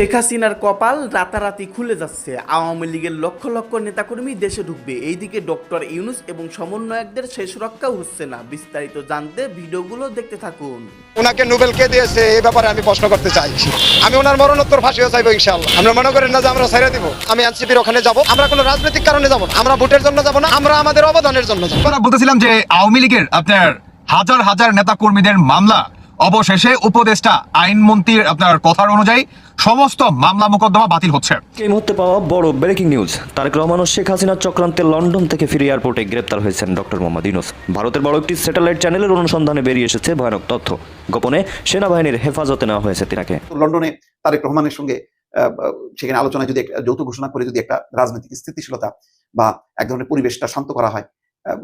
শেখ হাসিনার কপাল রাতারাতি খুলে যাচ্ছে। আওয়ামী লীগের লক্ষ লক্ষ নেতাকর্মী দেশে ঢুকবে। এইদিকে ডক্টর ইউনুস এবং সমন্বয়কদের শেষ রক্ষাও হচ্ছে না। বিস্তারিত জানতে ভিডিওগুলো দেখতে থাকুন। ওনাকে নোবেল কে দিয়েছে এই ব্যাপারে আমি প্রশ্ন করতে চাই। আমি ওনার মরণোত্তর ফাঁসিও চাইব ইনশাআল্লাহ। আমরা মনে করেন না যে আমরা ছেড়ে দিব। আমি এনসিপির ওখানে যাব। আমরা কোনো রাজনৈতিক কারণে যাব না। আমরা ভোটের জন্য যাব না। আমরা আমাদের অবদানের জন্য যাব। আমরা বলতেছিলাম যে আওয়ামী লীগের আপনার হাজার হাজার নেতা কর্মীদের মামলা অবশেষে উপদেষ্টা আইনমন্ত্রীর আপনার কথার অনুযায়ী সমস্ত মামলা মোকদ্দমা বাতিল হচ্ছে। এই মুহূর্তে পাওয়া বড় ব্রেকিং নিউজ তারেক রহমান ও শেখ হাসিনার চক্রান্তে লন্ডন থেকে ফিরে এয়ারপোর্টে গ্রেপ্তার হয়েছেন ডক্টর মোহাম্মদ ইউনুস। ভারতের বড় একটি স্যাটেলাইট চ্যানেলের অনুসন্ধানে বেরিয়ে এসেছে ভয়ানক তথ্য। গোপনে সেনাবাহিনীর হেফাজতে নেওয়া হয়েছে তিনাকে। লন্ডনে তারেক রহমানের সঙ্গে আহ, সেখানে আলোচনায় যদি একটা যৌথ ঘোষণা করে যদি একটা রাজনৈতিক স্থিতিশীলতা বা এক ধরনের পরিবেশটা শান্ত করা হয়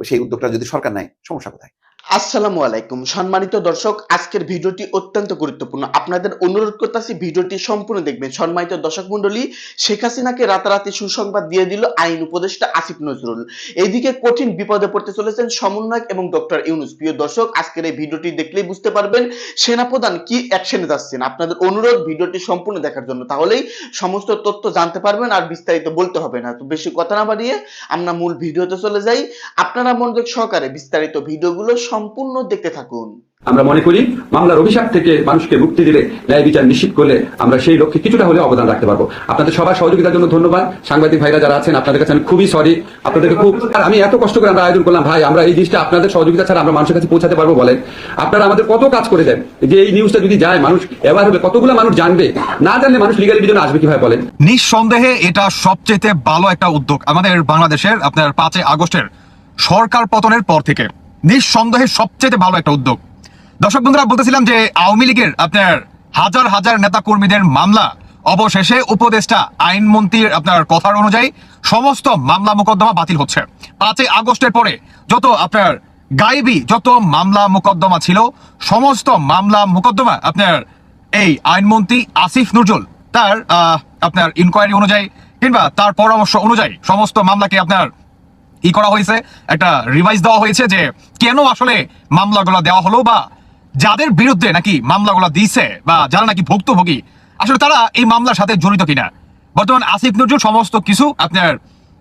সেই উদ্যোগটা যদি সরকার নেয় সমস্যা কোথায়? আসসালামু আলাইকুম। সম্মানিত দর্শক, আজকের ভিডিওটি অত্যন্ত গুরুত্বপূর্ণ। আপনাদের অনুরোধ করতেছি ভিডিওটি সম্পূর্ণ দেখবেন। সম্মানিত দর্শক মন্ডলী শেখ হাসিনাকে রাতারাতি সুসংবাদ দিয়ে দিল আইন উপদেষ্টা আসিফ নজরুল। এইদিকে কঠিন বিপদে পড়তে চলেছেন সমন্বয়ক এবং ডক্টর ইউনুস। প্রিয় দর্শক, আজকের এই ভিডিওটি দেখলেই বুঝতে পারবেন সেনাপ্রধান কি অ্যাকশনে যাচ্ছেন। আপনাদের অনুরোধ ভিডিওটি সম্পূর্ণ দেখার জন্য। তাহলেই সমস্ত তথ্য জানতে পারবেন আর বিস্তারিত বলতে হবে না। তো বেশি কথা না বাড়িয়ে আমরা মূল ভিডিওতে চলে যাই। আপনারা মনোযোগ সহকারে বিস্তারিত ভিডিওগুলো সম্পূর্ণ দেখতে থাকুন। আমরা মনে করি মামলার অভিশাপ থেকে মানুষকে মুক্তি দিলে ন্যায় বিচার নিশ্চিত করলে আমরা সেই লক্ষ্যে কিছুটা হলে অবদান রাখতে পারব। আপনাদের সবার সহযোগিতার জন্য ধন্যবাদ। সাংবাদিক ভাইরা যারা আছেন আপনাদের কাছে আমি খুবই সরি আপনাদেরকে খুব আর আমি এত কষ্ট করে আমরা আয়োজন করলাম। ভাই আমরা এই জিনিসটা আপনাদের সহযোগিতা ছাড়া আমরা মানুষের কাছে পৌঁছাতে পারব বলেন। আপনারা আমাদের কত কাজ করে দেন? যে এই নিউজটা যদি যায় মানুষ এবার হবে কতগুলো মানুষ জানবে? না জানলে মানুষ লিগালিটির জন্য আসবে কীভাবে বলেন? নিঃসন্দেহে এটা সবচেয়ে ভালো একটা উদ্যোগ আমাদের বাংলাদেশের আপনার পাঁচই আগস্টের সরকার পতনের পর থেকে। নিঃসন্দেহে সবচেয়ে ভালো একটা উদ্যোগ। দর্শক বন্ধুরা, বলতেছিলাম যে আওয়ামী লীগের আপনার হাজার হাজার নেতা কর্মীদের মামলা, অবশেষে উপদেষ্টা, আইনমন্ত্রীর আপনার কথার অনুযায়ী সমস্ত মামলা মোকদ্দমা বাতিল হচ্ছে। পাঁচই আগস্টের পরে যত আপনার গায়েবী যত মামলা মোকদ্দমা ছিল, সমস্ত মামলা মোকদ্দমা আপনার এই আইনমন্ত্রী আসিফ নজরুল তার আপনার ইনকোয়ারি অনুযায়ী কিংবা তার পরামর্শ অনুযায়ী সমস্ত মামলাকে আপনার ই করা হয়েছে? একটা রিভাইজ দেওয়া হয়েছে যে কেন আসলে মামলাগুলো দেওয়া হলো বা যাদের বিরুদ্ধে নাকি মামলাগুলো দিয়েছে বা যারা নাকি ভুক্তভোগী, আসলে তারা এই মামলার সাথে জড়িত কিনা? বর্তমান আসিফ নজরুল সমস্ত কিছু আপনার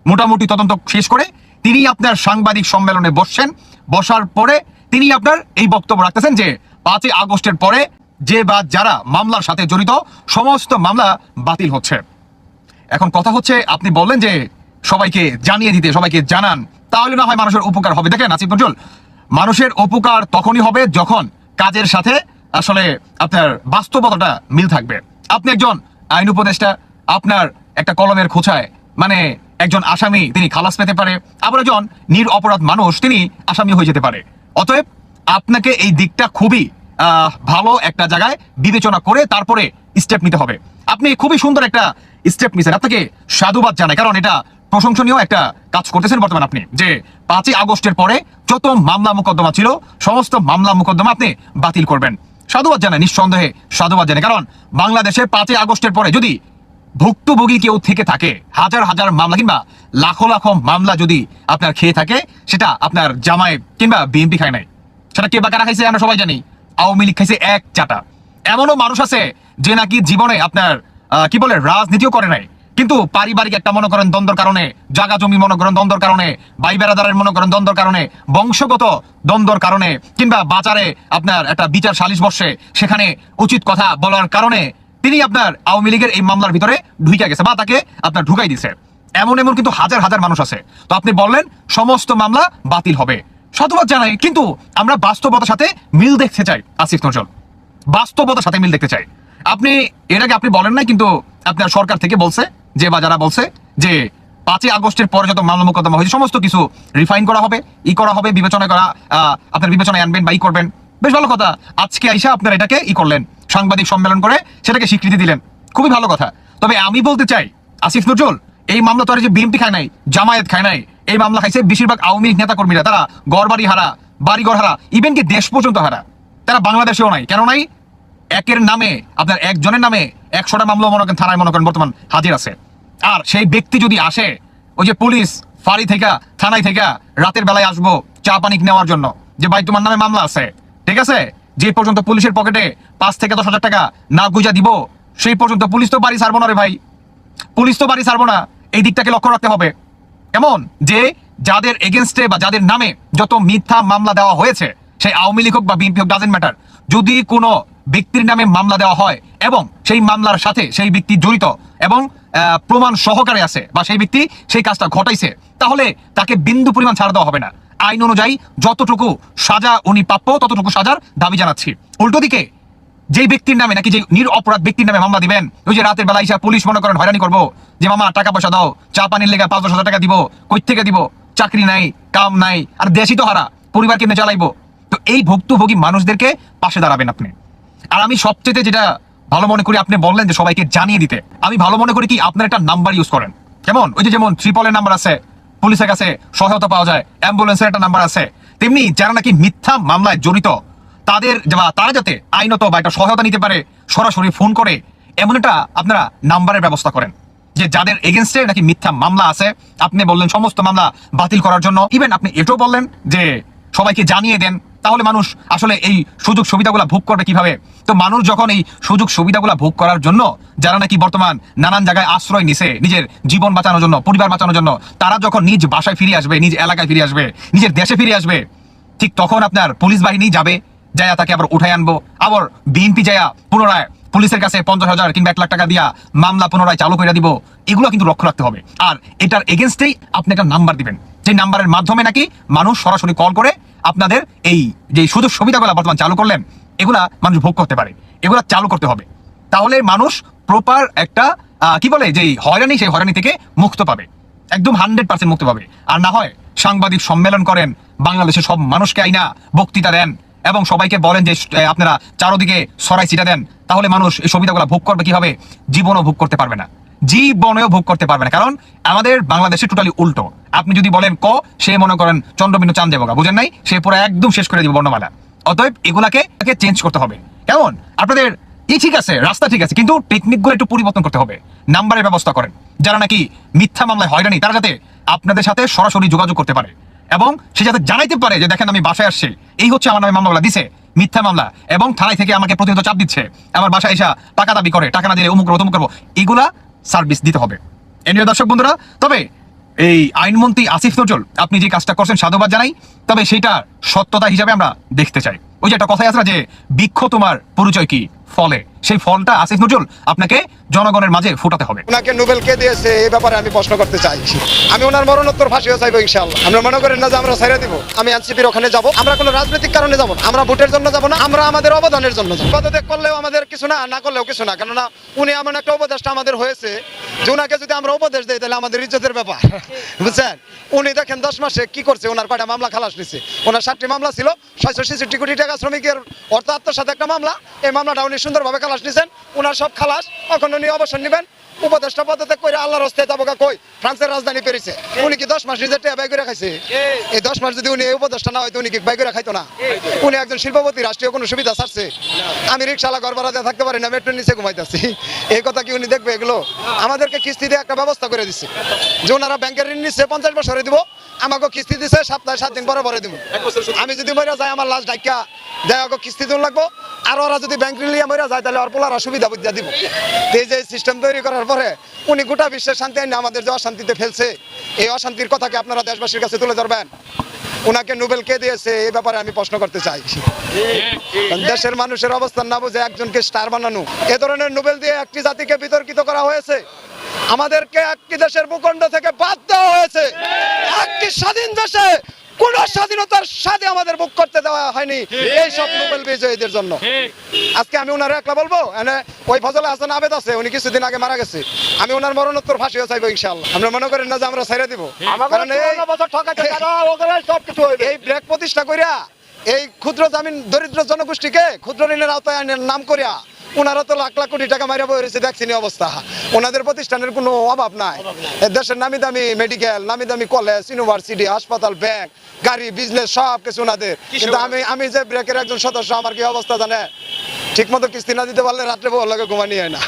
মোটামুটি তদন্ত শেষ করে তিনি আপনার সাংবাদিক সম্মেলনে বসছেন। বসার পরে তিনি আপনার এই বক্তব্য রাখতেছেন যে পাঁচই আগস্টের পরে যে বা যারা মামলার সাথে জড়িত, সমস্ত মামলা বাতিল হচ্ছে। এখন কথা হচ্ছে, আপনি বললেন যে সবাইকে জানিয়ে দিতে, সবাইকে জানান। তাহলে না হয় মানুষের উপকার হবে। দেখেন, আসিফ নজরুল, মানুষের উপকার তখনই হবে যখন কাজের সাথে আসলে আপনার বাস্তবতাটা মিল থাকবে। আপনি একজন আইন উপদেষ্টা, আপনার একটা কলমের খোঁচায় মানে একজন আসামি, তিনি খালাস পেতে পারে। আবার একজন নির অপরাধ মানুষ, তিনি আসামি হয়ে যেতে পারে। অতএব আপনাকে এই দিকটা খুবই ভালো একটা জায়গায় বিবেচনা করে তারপরে স্টেপ নিতে হবে। আপনি খুবই সুন্দর একটা স্টেপ নিছেন। আপনাকে সাধুবাদ জানাই, কারণ এটা প্রশংসনীয় একটা কাজ করতেছেন বর্তমান আপনি, যে পাঁচই আগস্টের পরে যত মামলা মোকদ্দমা ছিল, সমস্ত মামলা মোকদ্দমা আপনি বাতিল করবেন। সাধুবাদ জানাই, নিঃসন্দেহে সাধুবাদ জানাই। কারণ বাংলাদেশে পাঁচই আগস্টের পরে যদি ভুক্তভোগী কেউ থেকে থাকে, হাজার হাজার মামলা কিংবা লাখো লাখো মামলা যদি আপনার খেয়ে থাকে, সেটা আপনার জামায় কিংবা বিএনপি খায় নাই। সেটা কে বা কারা খাইছে আমরা সবাই জানি। আওয়ামী লীগ খাইছে এক চাটা। এমনও মানুষ আছে যে নাকি জীবনে আপনার কি বলে, রাজনীতিও করে নাই। কিন্তু পারিবারিক একটা মনে করেন দ্বন্দ্বর কারণে, জাগা জমি মনে করেন দ্বন্দ্বর কারণে, ভাই বেড়াদারের মনে করেন দ্বন্দ্বর কারণে, বংশগত দ্বন্দ্বর কারণে, কিংবা বাজারে আপনার একটা বিচার সালিশ বর্ষে সেখানে উচিত কথা বলার কারণে তিনি আপনার আওয়ামী লীগের এই মামলার ভিতরে ঢুকে গেছে বা তাকে আপনার ঢুকাই দিছে। এমন এমন কিন্তু হাজার হাজার মানুষ আছে। তো আপনি বললেন, সমস্ত মামলা বাতিল হবে। সাধুবাদ জানাই, কিন্তু আমরা বাস্তবতার সাথে মিল দেখতে চাই, আসিফ নজরুল। বাস্তবতার সাথে মিল দেখতে চাই। আপনি, এর আগে আপনি বলেন নাই, কিন্তু আপনার সরকার থেকে বলছে, যে বা যারা বলছে, যে পাঁচই আগস্টের পরে যত মামলা মোকদ্দমা হয়েছে, সমস্ত কিছু রিফাইন করা হবে, ই করা হবে, বিবেচনা করা আপনার বিবেচনায় আনবেন বা ই করবেন। বেশ ভালো কথা। আজকে আইসা আপনার এটাকে ই করলেন, সাংবাদিক সম্মেলন করে সেটাকে স্বীকৃতি দিলেন। খুবই ভালো কথা। তবে আমি বলতে চাই, আসিফ নজরুল, এই মামলা তো যে বিএনপি খায় নাই, জামায়াত খায় নাই, এই মামলা খাইছে বেশিরভাগ আওয়ামী নেতা কর্মীরা তারা গড় বাড়ি হারা, বাড়িঘর হারা ইভেন কি দেশ পর্যন্ত হারা, তারা বাংলাদেশেও নাই। কেন নাই? একের নামে, আপনার একজনের নামে একশোটা মামলা মনে করেন, থানায় মনে করেন বর্তমান হাজির আছে। আর সেই ব্যক্তি যদি আসে, ওই যে পুলিশ ফাঁড়ি থেকে, থানায় থেকে রাতের বেলায় আসব চা পানি নেওয়ার জন্য, যে ভাই তোমার নামে মামলা আছে, ঠিক আছে? যে পর্যন্ত পুলিশের পকেটে পাঁচ থেকে দশ হাজার টাকা না গুজা দিব, সেই পর্যন্ত পুলিশ তো বাড়ি ছাড়বো না রে ভাই। পুলিশ তো বাড়ি ছাড়বো না, এই দিকটাকে লক্ষ্য রাখতে হবে। এমন যে যাদের এগেনস্টে বা যাদের নামে যত মিথ্যা মামলা দেওয়া হয়েছে সেই আওয়ামী লীগ হোক বা বিএনপি হোক ডাজেন্ট ম্যাটার যদি কোনো ব্যক্তির নামে মামলা দেওয়া হয় এবং সেই মামলার সাথে সেই ব্যক্তি জড়িত এবং প্রমাণ সহকারে আছে বা সেই ব্যক্তি সেই কাজটা ঘটাইছে, তাহলে তাকে বিন্দু পরিমাণ ছাড় দেওয়া হবে না। আইন অনুযায়ী যতটুকু সাজা উনি প্রাপ্য, ততটুকু সাজার দাবি জানাচ্ছি। উল্টো দিকে, যেই ব্যক্তির নামে নাকি যে নির অপরাধ ব্যক্তির নামে মামলা দিবেন, ওই যে রাতের বেলা ইসা পুলিশ মনে করেন হয়রানি করব, যে মামা, টাকা পয়সা দাও, চা পানির লেগে পাঁচ দশ হাজার টাকা দিব, কই থেকে দিব? চাকরি নাই, কাম নাই, আর দেশই তো হারা, পরিবার কেমনে চালাইবো? তো এই ভুক্তভোগী মানুষদেরকে পাশে দাঁড়াবেন আপনি। আর আমি সবচেয়ে যেটা ভালো মনে করি, আপনি বললেন যে সবাইকে জানিয়ে দিতে। আমি ভালো মনে করি কি, আপনার একটা নাম্বার ইউজ করেন। কেমন? ওই যে যেমন ত্রিপলের নাম্বার আছে পুলিশের কাছে সহায়তা পাওয়া যায় অ্যাম্বুলেন্সের একটা নাম্বার আছে। তেমনি যারা নাকি মিথ্যা মামলায় জড়িত, তাদের বা তারা যাতে আইনত বা একটা সহায়তা নিতে পারে, সরাসরি ফোন করে, এমন একটা আপনারা নাম্বারের ব্যবস্থা করেন। যে যাদের এগেনস্টে নাকি মিথ্যা মামলা আছে, আপনি বললেন সমস্ত মামলা বাতিল করার জন্য। ইভেন আপনি এটাও বললেন যে সবাইকে জানিয়ে দেন। তাহলে মানুষ আসলে এই সুযোগ সুবিধাগুলো ভোগ করবে কীভাবে? তো মানুষ যখন এই সুযোগ সুবিধাগুলো ভোগ করার জন্য যারা নাকি বর্তমান নানান জায়গায় আশ্রয় নিছে, নিজের জীবন বাঁচানোর জন্য, পরিবার বাঁচানোর জন্য, তারা যখন নিজ বাসায় ফিরে আসবে, নিজ এলাকায় ফিরে আসবে, নিজের দেশে ফিরে আসবে, ঠিক তখন আপনার পুলিশ বাহিনী যাবে, যায়া তাকে আবার উঠাই আনব। আবার বিএনপি যায়া পুনরায় পুলিশের কাছে পঞ্চাশ হাজার কিংবা এক লাখ টাকা দিয়া মামলা পুনরায় চালু করে দিব, এগুলো কিন্তু লক্ষ্য রাখতে হবে। আর এটার এগেনস্টেই আপনি একটা নাম্বার দিবেন। যে নাম্বারের মাধ্যমে নাকি মানুষ সরাসরি কল করে আপনাদের এই যে সুযোগ সুবিধাগুলো বর্তমান চালু করলেন, এগুলা মানুষ ভোগ করতে পারে। এগুলা চালু করতে হবে। তাহলে মানুষ প্রপার একটা কি বলে যে হয়রানি, সেই হয়রানি থেকে মুক্ত পাবে। একদম হান্ড্রেড পার্সেন্ট মুক্ত পাবে। আর না হয় সাংবাদিক সম্মেলন করেন, বাংলাদেশের সব মানুষকে আইনা বক্তৃতা দেন এবং সবাইকে বলেন যে আপনারা চারোদিকে সরাই ছিটা দেন, তাহলে মানুষ এই সুবিধাগুলো ভোগ করবে কীভাবে? জীবনও ভোগ করতে পারবে না। জীবনেও ভোগ করতে পারবে না। কারণ আমাদের বাংলাদেশে টোটালি উল্টো। আপনি যদি বলেন ক, সে মনে করেন চন্দ্রবিন্দু চান দেবগা বুঝেন নাই? সে পুরো একদম শেষ করে দিব বর্ণমালা। অতএব এগুলাকে তাকে চেঞ্জ করতে হবে। কেমন? আপনাদের ই ঠিক আছে, রাস্তা ঠিক আছে, কিন্তু টেকনিকগুলো একটু পরিবর্তন করতে হবে। নাম্বারের ব্যবস্থা করেন। যারা নাকি মিথ্যা মামলায় হয়রানি, তারা যাতে আপনাদের সাথে সরাসরি যোগাযোগ করতে পারে। এবং সে যাতে জানাইতে পারে যে, দেখেন, আমি বাসায় আসছি। এই হচ্ছে আমার নামে মামলাগুলো দিছে, মিথ্যা মামলা। এবং থানায় থেকে আমাকে প্রতিনিয়ত চাপ দিচ্ছে। আমার বাসায় এসা টাকা দাবি করে, টাকা না দিলে অমুক করব করব। এগুলা সার্ভিস দিতে হবে। এনিও দর্শক বন্ধুরা, তবে এই আইনমন্ত্রী আসিফ নজরুল, আপনি যে কাজটা করছেন, সাধুবাদ জানাই। তবে সেটা সত্যতা হিসাবে আমরা দেখতে চাই। ওই যে একটা কথাই আসলে যে, বৃক্ষ তোমার পরিচয় কি? ফলে। সেই ফলটা আসিফ নজরুল আপনাকে জনগণের মাঝে ফুটাতে হবে। ওনাকে নোবেল কে দিয়েছে এই ব্যাপারে আমি প্রশ্ন করতে চাই। আমি ওনার মরণোত্তর ফাঁসিও চাইব ইনশাআল্লাহ। আমরা মনে করেন না যে আমরা ছেড়ে দিব। আমি এনসিপির ওখানে যাব। আমরা কোনো রাজনৈতিক কারণে যাব না। আমরা ভোটের জন্য যাব না। আমরা আমাদের অবদানের জন্য যাব। পদত্যাগ করলেও আমাদের কিছু না না করলেও কিছু না। কেননা উনি এমন একটা উপদেশটা আমাদের হয়েছে যে ওনাকে যদি আমরা উপদেশ দিই তাহলে আমাদের ইজ্জতের ব্যাপার। বুঝছেন? উনি দেখেন দশ মাসে কি করছে? ওনার কয়টা মামলা খালাস নিছে? ওনার সাতটি মামলা ছিল। ছয়শো ছেষট্টি কোটি টাকা শ্রমিকের অর্থ আত্মসাথে একটা মামলা। এই মামলাটা উনি সুন্দরভাবে খালাস নিছেন ওনার সব খালাস এখন উনি অবসর নেবেন? উপদেষ্টা পদত্যাগ করে আল্লাহর হস্তে যাব কই? ফ্রান্সের রাজধানী পেরিছে উনি কি দশ মাস নিজের টেয়া বাই করে খাইছে? এই দশ মাস যদি উনি এই উপদেষ্টা না হয়তো উনি কি বাই করে খাইতো না? উনি একজন শিল্পপতি রাষ্ট্রীয় কোনো সুবিধা ছাড়ছে? আমি রিক্সালা ঘর ভাড়াতে থাকতে পারি না মেট্রোর নিচে ঘুমাইতেছি। এই কথা কি উনি দেখবে এগুলো? আমাদেরকে কিস্তিতে একটা ব্যবস্থা করে দিচ্ছে যে ওনারা ব্যাংকের ঋণ নিচ্ছে পঞ্চাশ বছরে দিব আমাকে কিস্তি দিছে সপ্তাহে সাত দিন পরে পরে দিব। আমি যদি মরে যাই আমার লাস্ট দেয় আমাকে কিস্তি দিন লাগবো। আর ওরা যদি ব্যাংক ঋণ নিয়ে মরে যায় তাহলে ওর পোলারা সুবিধা বুঝা দিব। এই যে সিস্টেম তৈরি করার পরে উনি গোটা বিশ্বের শান্তি আইনে আমাদের যে অশান্তিতে ফেলছে, এই অশান্তির কথাকে আপনারা দেশবাসীর কাছে তুলে ধরবেন। ওনাকে নোবেল কে দিয়েছে, এই ব্যাপারে আমি প্রশ্ন করতে চাই। দেশের মানুষের অবস্থান না বুঝে একজনকে স্টার বানানো, এ ধরনের নোবেল দিয়ে একটি জাতিকে বিতর্কিত করা হয়েছে। আমাদেরকে একটি দেশের ভূখণ্ড থেকে বাদ দেওয়া হয়েছে। একটি স্বাধীন দেশে কোন স্বাধীনতার সাথে আমাদের বুক করতে দেওয়া হয়নি এই সব নোবেল বিজয়ীদের জন্য। আজকে আমি ওনার একলা বলব? ওই ফজল হাসান আবেদ আছে উনি কিছুদিন আগে মারা গেছে। আমি ওনার মরণোত্তর ফাঁসিও চাইব ইনশাআল্লাহ। আমরা মনে করেন না যে আমরা ছেড়ে দিব? কারণ এই- এই ব্রেক প্রতিষ্ঠা করিয়া এই ক্ষুদ্র জামিন দরিদ্র জনগোষ্ঠীকে ক্ষুদ্র ঋণের আওতায় আনার নাম করিয়া ওনারা তো লাখ লাখ কোটি টাকা মারিয়া বই দেখছেন অবস্থা। ওনাদের প্রতিষ্ঠানের কোনো অভাব নাই। দেশের নামি দামি মেডিকেল নামি দামি কলেজ ইউনিভার্সিটি হাসপাতাল ব্যাংক গাড়ি বিজনেস সব কিছু ওনাদের কিন্তু আমি আমি যে ব্রেকের একজন সদস্য আমার কি অবস্থা জানে ঠিক মতো কিস্তি না দিতে পারলে রাত্রে বউ লাগে ঘুমানি হয় না।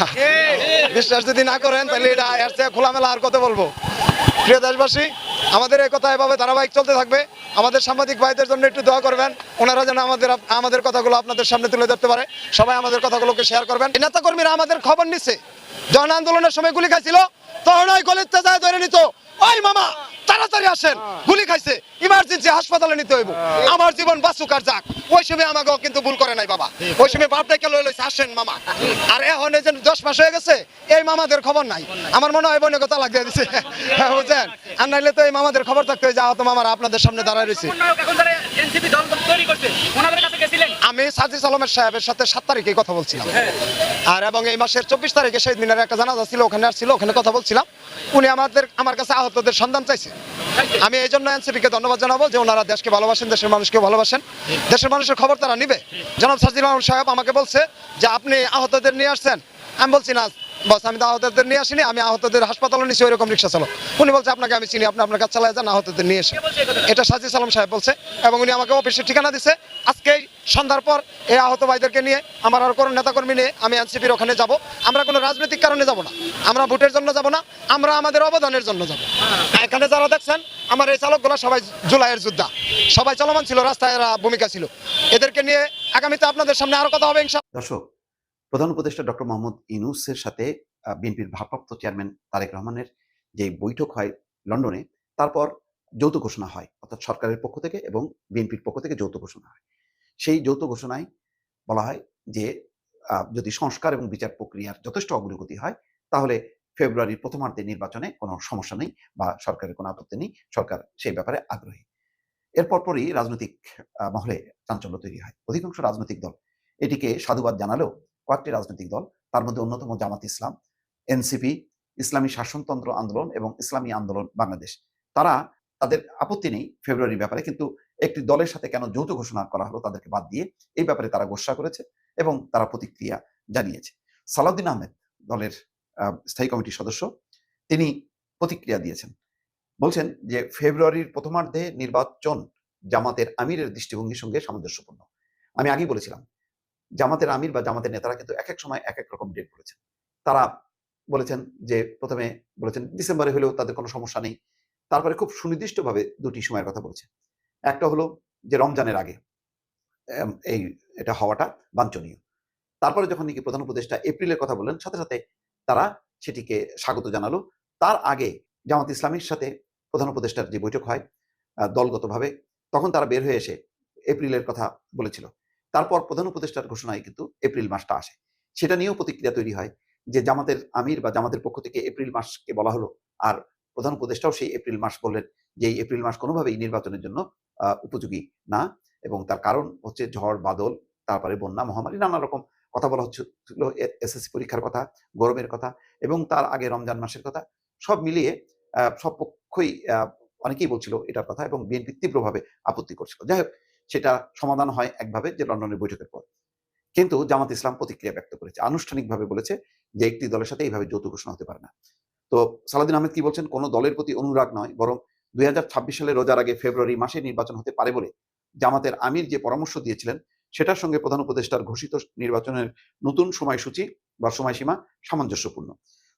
বিশ্বাস যদি না করেন, তাহলে এটা এর চেয়ে খোলামেলা আর কত বলব। প্রিয় দেশবাসী, আমাদের এই কথা এভাবে ধারাবাহিক চলতে থাকবে। আমাদের সাংবাদিক ভাইদের জন্য একটু দোয়া করবেন। ওনারা যেন আমাদের আমাদের কথাগুলো আপনাদের সামনে তুলে ধরতে পারে। সবাই আমাদের কথাগুলোকে শেয়ার করবেন। নেতাকর্মীরা নেতা কর্মীরা আমাদের খবর নিচ্ছে জন আন্দোলনের সময় গুলি খাইছিল তখন ওই গলিতে যায় ধরে নিত। ওই মামা তাড়াতাড়ি আসেন গুলি খাইছে। ইমার্জেন্সি হাসপাতালে নিতে হইব। আমার জীবন বাঁচুক আর যাক। ওই সময় আমাকে কিন্তু ভুল করে নাই বাবা। ওই সময় বাপ ডেকে লই লইছে আসেন মামা। আর এখন এই যে দশ মাস হয়ে গেছে এই মামাদের খবর নাই। আমার মনে হয় বোনের কথা লাগিয়ে দিছে। হ্যাঁ, বুঝছেন? আর নাইলে তো এই মামাদের খবর থাকতে যা হতো মামারা আপনাদের সামনে দাঁড়ায় রয়েছে। তৈরি ওনাদের কাছে গেছিলেন। আমি সাজিদ আলমের সাহেবের সাথে সাত তারিখে কথা বলছিলাম। আর এবং এই মাসের চব্বিশ তারিখে সেই দিনের একটা জানাজা ছিল ওখানে আসছিল ওখানে কথা বলছিলাম। উনি আমাদের আমার কাছে আহতদের সন্ধান চাইছে। আমি এই জন্য এনসিপি কে ধন্যবাদ জানাব যে ওনারা দেশকে ভালোবাসেন দেশের মানুষকে ভালোবাসেন। দেশের মানুষের খবর তারা নিবে। জনাব সাজিদ আলম সাহেব আমাকে বলছে যে আপনি আহতদের নিয়ে আসছেন? আমি বলছি না বস আমি তো আহতদের নিয়ে আসিনি আমি আহতদের হাসপাতালে নিচ্ছি ওইরকম রিক্সা চালক। উনি বলছে আপনাকে আমি চিনি আপনি আপনার কাছে চালায় যান আহতদের নিয়ে এসে। এটা সাজিদ সালাম সাহেব বলছে এবং উনি আমাকে অফিসের ঠিকানা দিছে। আজকে সন্ধ্যার পর এই আহত ভাইদেরকে নিয়ে আমার আর কোনো নেতাকর্মী নিয়ে আমি এনসিপির ওখানে যাব। আমরা কোনো রাজনৈতিক কারণে যাব না আমরা ভোটের জন্য যাব না আমরা আমাদের অবদানের জন্য যাব। এখানে যারা দেখছেন আমার এই চালকগুলো সবাই জুলাইয়ের যোদ্ধা। সবাই চলমান ছিল রাস্তায় ভূমিকা ছিল। এদেরকে নিয়ে আগামীতে আপনাদের সামনে আরও কথা হবে ইনশাআল্লাহ। দর্শক প্রধান উপদেষ্টা ডক্টর মোহাম্মদ ইনুসের সাথে বিএনপির ভারপ্রাপ্ত চেয়ারম্যান তারেক রহমানের যে বৈঠক হয় লন্ডনে, তারপর যৌথ ঘোষণা হয়, অর্থাৎ সরকারের পক্ষ থেকে এবং বিএনপির পক্ষ থেকে যৌথ ঘোষণা হয়। সেই যৌথ ঘোষণায় বলা হয় যে যদি সংস্কার এবং বিচার প্রক্রিয়ার যথেষ্ট অগ্রগতি হয়, তাহলে ফেব্রুয়ারির প্রথমার্ধে নির্বাচনে কোনো সমস্যা নেই বা সরকারের কোনো আপত্তি নেই, সরকার সেই ব্যাপারে আগ্রহী। এরপর পরই রাজনৈতিক মহলে চাঞ্চল্য তৈরি হয়। অধিকাংশ রাজনৈতিক দল এটিকে সাধুবাদ জানালেও কয়েকটি রাজনৈতিক দল, তার মধ্যে অন্যতম জামাত ইসলাম, এনসিপি, ইসলামী শাসনতন্ত্র আন্দোলন এবং ইসলামী আন্দোলন বাংলাদেশ। তারা তাদের আপত্তি নেই ফেব্রুয়ারির ব্যাপারে, কিন্তু একটি দলের সাথে কেন যৌথ ঘোষণা করা হলো তাদেরকে বাদ দিয়ে, এই ব্যাপারে তারা গোসা করেছে এবং তারা প্রতিক্রিয়া জানিয়েছে। সালাউদ্দিন আহমেদ দলের স্থায়ী কমিটির সদস্য, তিনি প্রতিক্রিয়া দিয়েছেন। বলছেন যে ফেব্রুয়ারির প্রথমার্ধে নির্বাচন জামাতের আমিরের দৃষ্টিভঙ্গির সঙ্গে সামঞ্জস্যপূর্ণ। আমি আগেই বলেছিলাম জামাতের আমির বা জামাতের নেতারা কিন্তু এক এক সময় এক এক রকম ডেট বলেছেন তারা বলেছেন যে প্রথমে বলেছেন ডিসেম্বরে হলেও তাদের কোনো সমস্যা নেই। তারপরে খুব সুনির্দিষ্টভাবে দুটি সময়ের কথা বলছে। একটা হলো যে রমজানের আগে এই এটা হওয়াটা বাঞ্ছনীয়। তারপরে যখন নাকি প্রধান উপদেষ্টা এপ্রিলের কথা বললেন, সাথে সাথে তারা সেটিকে স্বাগত জানালো। তার আগে জামাত ইসলামীর সাথে প্রধান উপদেষ্টার যে বৈঠক হয় দলগতভাবে, তখন তারা বের হয়ে এসে এপ্রিলের কথা বলেছিল। তারপর প্রধান উপদেষ্টার ঘোষণায় কিন্তু এপ্রিল মাসটা আসে। সেটা নিয়েও প্রতিক্রিয়া তৈরি হয় যে জামাতের আমির বা জামাতের পক্ষ থেকে এপ্রিল মাসকে বলা হলো আর প্রধান উপদেষ্টাও সেই এপ্রিল মাস বললেন যে এই এপ্রিল মাস কোনোভাবেই নির্বাচনের জন্য উপযোগী না এবং তার কারণ হচ্ছে ঝড়, বাদল, তারপরে বন্যা, মহামারী, নানা রকম কথা বলা হচ্ছে এসএসসি পরীক্ষার কথা, গরমের কথা এবং তার আগে রমজান মাসের কথা, সব মিলিয়ে সব পক্ষই অনেকেই বলছিল এটার কথা এবং বিএনপি তীব্রভাবে আপত্তি করছিল। যাই হোক সেটা সমাধান হয় একভাবে যে লন্ডনের বৈঠকের পর। কিন্তু জামাত ইসলাম প্রতিক্রিয়া ব্যক্ত করেছে। আনুষ্ঠানিকভাবে বলেছে যে একটি দলের সাথে এইভাবে যৌথ ঘোষণা হতে পারে না। তো সালাদিন আহমেদ কি বলছেন? কোনো দলের প্রতি অনুরাগ নয়, বরং দুই হাজার ছাব্বিশ সালে রোজার আগে ফেব্রুয়ারি মাসে নির্বাচন হতে পারে বলে জামাতের আমির যে পরামর্শ দিয়েছিলেন, সেটার সঙ্গে প্রধান উপদেষ্টার ঘোষিত নির্বাচনের নতুন সময়সূচি বা সময়সীমা সামঞ্জস্যপূর্ণ।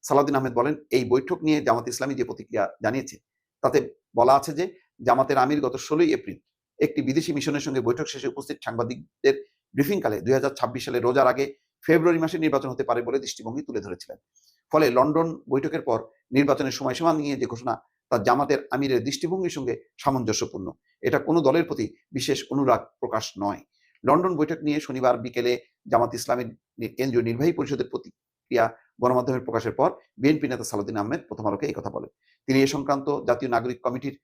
সালাউদ্দিন আহমেদ বলেন, এই বৈঠক নিয়ে জামাত ইসলামী যে প্রতিক্রিয়া জানিয়েছে, তাতে বলা আছে যে জামাতের আমির গত ষোলোই এপ্রিল একটি বিদেশি মিশনের সঙ্গে বৈঠক শেষে উপস্থিত সাংবাদিকদের ব্রিফিংকালে দুই হাজার ছাব্বিশ সালে রোজার আগে ফেব্রুয়ারি মাসে নির্বাচন হতে পারে বলে দৃষ্টিভঙ্গি তুলে ধরেছিলেন। ফলে লন্ডন বৈঠকের পর নির্বাচনের সময়সীমা নিয়ে যে ঘোষণা, তা জামাতের আমিরের দৃষ্টিভঙ্গির সঙ্গে সামঞ্জস্যপূর্ণ। এটা কোনো দলের প্রতি বিশেষ অনুরাগ প্রকাশ নয়। লন্ডন বৈঠক নিয়ে শনিবার বিকেলে জামাত ইসলামের কেন্দ্রীয় নির্বাহী পরিষদের প্রতিক্রিয়া গণমাধ্যমের প্রকাশের পর বিএনপি নেতা সালাউদ্দিন আহমেদ প্রথম আলোকে এই কথা বলেন। তিনি এ সংক্রান্ত জাতীয় নাগরিক কমিটির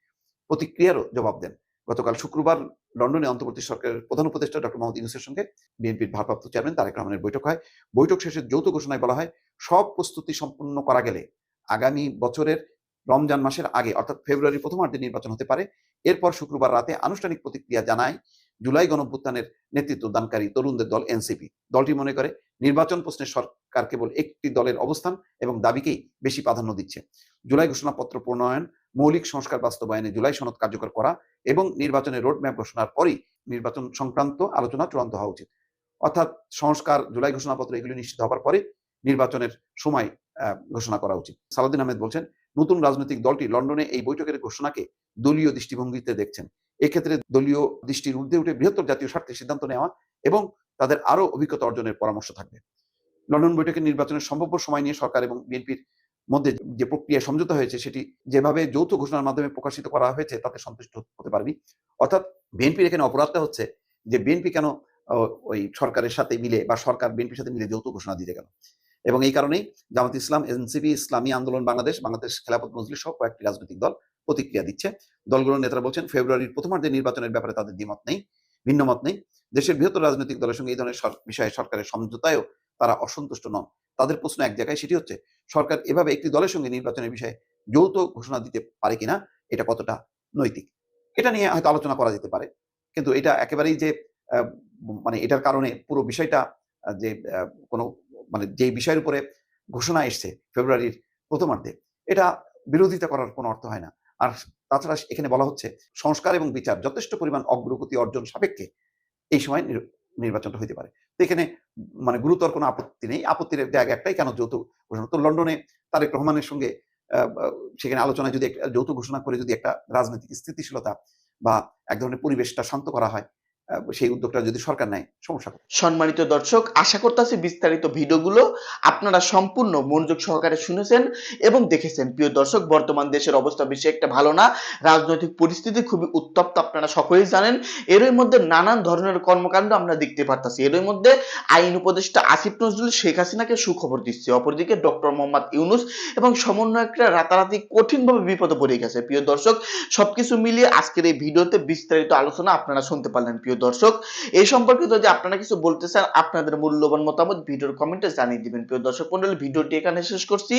প্রতিক্রিয়ারও জবাব দেন। গতকাল শুক্রবার লন্ডনে অন্তর্বর্তী সরকারের প্রধান উপদেষ্টা ডক্টর মোহাম্মদ ইউনুসের সঙ্গে বিএনপির ভারপ্রাপ্ত চেয়ারম্যান তারেক রহমানের বৈঠক হয়। বৈঠক শেষে যৌথ ঘোষণায় বলা হয়, সব প্রস্তুতি সম্পন্ন করা গেলে আগামী বছরের রমজান মাসের আগে, অর্থাৎ ফেব্রুয়ারি প্রথমার্ধে নির্বাচন হতে পারে। এরপর শুক্রবার রাতে আনুষ্ঠানিক প্রতিক্রিয়া জানায় জুলাই গণভ্যুত্থানের নেতৃত্ব দানকারী তরুণদের দল এনসিপি। দলটি মনে করে, নির্বাচন প্রশ্নে সরকার কেবল একটি দলের অবস্থান এবং দাবিকেই বেশি প্রাধান্য দিচ্ছে। জুলাই ঘোষণাপত্র প্রণয়ন মৌলিক সংস্কার বাস্তবায়নে জুলাই সনদ কার্যকর করা এবং নির্বাচনের রোডম্যাপ ঘোষণার পরই নির্বাচন সংক্রান্ত আলোচনা চূড়ান্ত হওয়া উচিত। অর্থাৎ সংস্কার, জুলাই ঘোষণাপত্র এগুলি নিশ্চিত হওয়ার পরে নির্বাচনের সময় ঘোষণা করা উচিত। সালাউদ্দিন আহমেদ বলছেন, নতুন রাজনৈতিক দলটি লন্ডনে এই বৈঠকের ঘোষণাকে দলীয় দৃষ্টিভঙ্গিতে দেখছেন। এক্ষেত্রে দলীয় দৃষ্টির ঊর্ধ্বে উঠে বৃহত্তর জাতীয় স্বার্থে সিদ্ধান্ত নেওয়া এবং তাদের আরও অভিজ্ঞতা অর্জনের পরামর্শ থাকবে। লন্ডন বৈঠকের নির্বাচনের সম্ভাব্য সময় নিয়ে সরকার এবং বিএনপির মধ্যে যে প্রক্রিয়া সমঝোতা হয়েছে সেটি যেভাবে যৌথ ঘোষণার মাধ্যমে প্রকাশিত করা হয়েছে তাতে সন্তুষ্ট হতে পারবি অর্থাৎ বিএনপির এখানে অপরাধটা হচ্ছে যে বিএনপি কেন ওই সরকারের সাথে মিলে বা সরকার বিএনপির সাথে মিলে যৌথ ঘোষণা দিতে গেল? এবং এই কারণেই জামাত ইসলাম, এনসিপি, ইসলামী আন্দোলন, বাংলাদেশ বাংলাদেশ খেলাফত মজলিস সহ কয়েকটি রাজনৈতিক দল প্রতিক্রিয়া দিচ্ছে। দলগুলোর নেতারা বলছেন, ফেব্রুয়ারির প্রথমার্ধে নির্বাচনের ব্যাপারে তাদের দ্বিমত নেই ভিন্ন মত নেই। দেশের বৃহত্তর রাজনৈতিক দলের সঙ্গে এই ধরনের বিষয়ে সরকারের সমঝোতায়ও তারা অসন্তুষ্ট নন। তাদের প্রশ্ন এক জায়গায় সেটি হচ্ছে, সরকার এভাবে একটি দলের সঙ্গে নির্বাচনের বিষয়ে যৌথ ঘোষণা দিতে পারে কিনা, এটা কতটা নৈতিক? এটা নিয়ে হয়তো আলোচনা করা যেতে পারে। কিন্তু এটা একেবারেই যে মানে এটার কারণে পুরো বিষয়টা যে কোনো মানে যেই বিষয়ের উপরে ঘোষণা এসছে ফেব্রুয়ারির প্রথমার্ধে, এটা বিরোধিতা করার কোনো অর্থ হয় না। আর তাছাড়া এখানে বলা হচ্ছে, সংস্কার এবং বিচার যথেষ্ট পরিমাণ অগ্রগতি অর্জন সাপেক্ষে এই সময় নির্বাচনটা হইতে পারে। তো এখানে মানে গুরুতর কোনো আপত্তি নেই। আপত্তির জায়গা একটাই, কেন যৌথ ঘোষণা? তো লন্ডনে তারেক রহমানের সঙ্গে সেখানে আলোচনায় যদি যৌথ ঘোষণা করে যদি একটা রাজনৈতিক স্থিতিশীলতা বা এক ধরনের পরিবেশটা শান্ত করা হয় সেই উদ্যোগটা যদি সরকার নেয়, সমস্যা? সম্মানিত দর্শক, আশা করতেছি বিস্তারিত ভিডিওগুলো আপনারা সম্পূর্ণ মনোযোগ সহকারে শুনেছেন এবং দেখেছেন। প্রিয় দর্শক, বর্তমান দেশের অবস্থা বেশি একটা ভালো না। রাজনৈতিক পরিস্থিতি খুবই উত্তপ্ত, আপনারা সকলেই জানেন। এরই মধ্যে নানান ধরনের কর্মকাণ্ড আমরা দেখতে পারতাছি। এরই মধ্যে আইন উপদেষ্টা আসিফ নজরুল শেখ হাসিনাকে সুখবর দিচ্ছে। অপরদিকে ডক্টর মোহাম্মদ ইউনুস এবং সমন্বয়করা রাতারাতি কঠিনভাবে বিপদে পড়ে গেছে। প্রিয় দর্শক, সবকিছু মিলিয়ে আজকের এই ভিডিওতে বিস্তারিত আলোচনা আপনারা শুনতে পারলেন। প্রিয় দর্শক, এই সম্পর্কে যদি আপনারা কিছু বলতে চান, আপনাদের মূল্যবান মতামত ভিডিওর কমেন্টে জানিয়ে দিবেন। প্রিয় দর্শক মন্ডলী, ভিডিওটি এখানে শেষ করছি।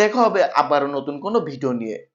দেখা হবে আবারও নতুন কোনো ভিডিও নিয়ে।